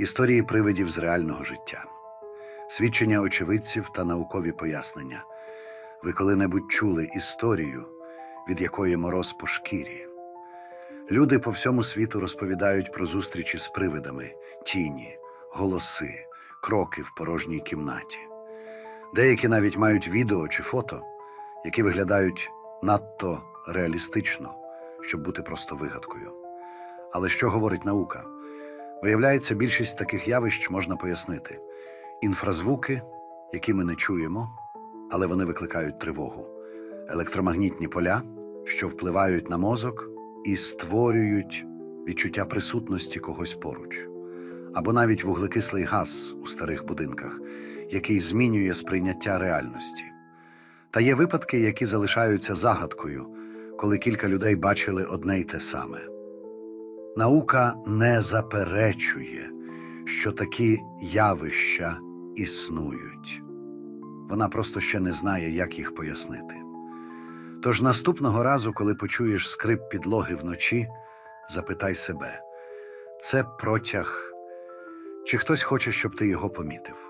історії привидів з реального життя, свідчення очевидців та наукові пояснення. Ви коли-небудь чули історію, від якої мороз по шкірі. Люди по всьому світу розповідають про зустрічі з привидами, тіні, голоси, кроки в порожній кімнаті. Деякі навіть мають відео чи фото, які виглядають надто реалістично, щоб бути просто вигадкою. Але що говорить наука? Виявляється, більшість таких явищ можна пояснити: інфразвуки, які ми не чуємо, але вони викликають тривогу, електромагнітні поля, що впливають на мозок і створюють відчуття присутності когось поруч, або навіть вуглекислий газ у старих будинках, який змінює сприйняття реальності. Та є випадки, які залишаються загадкою, коли кілька людей бачили одне й те саме. Наука не заперечує, що такі явища існують. Вона просто ще не знає, як їх пояснити. Тож наступного разу, коли почуєш скрип підлоги вночі, запитай себе: це протяг, чи хтось хоче, щоб ти його помітив?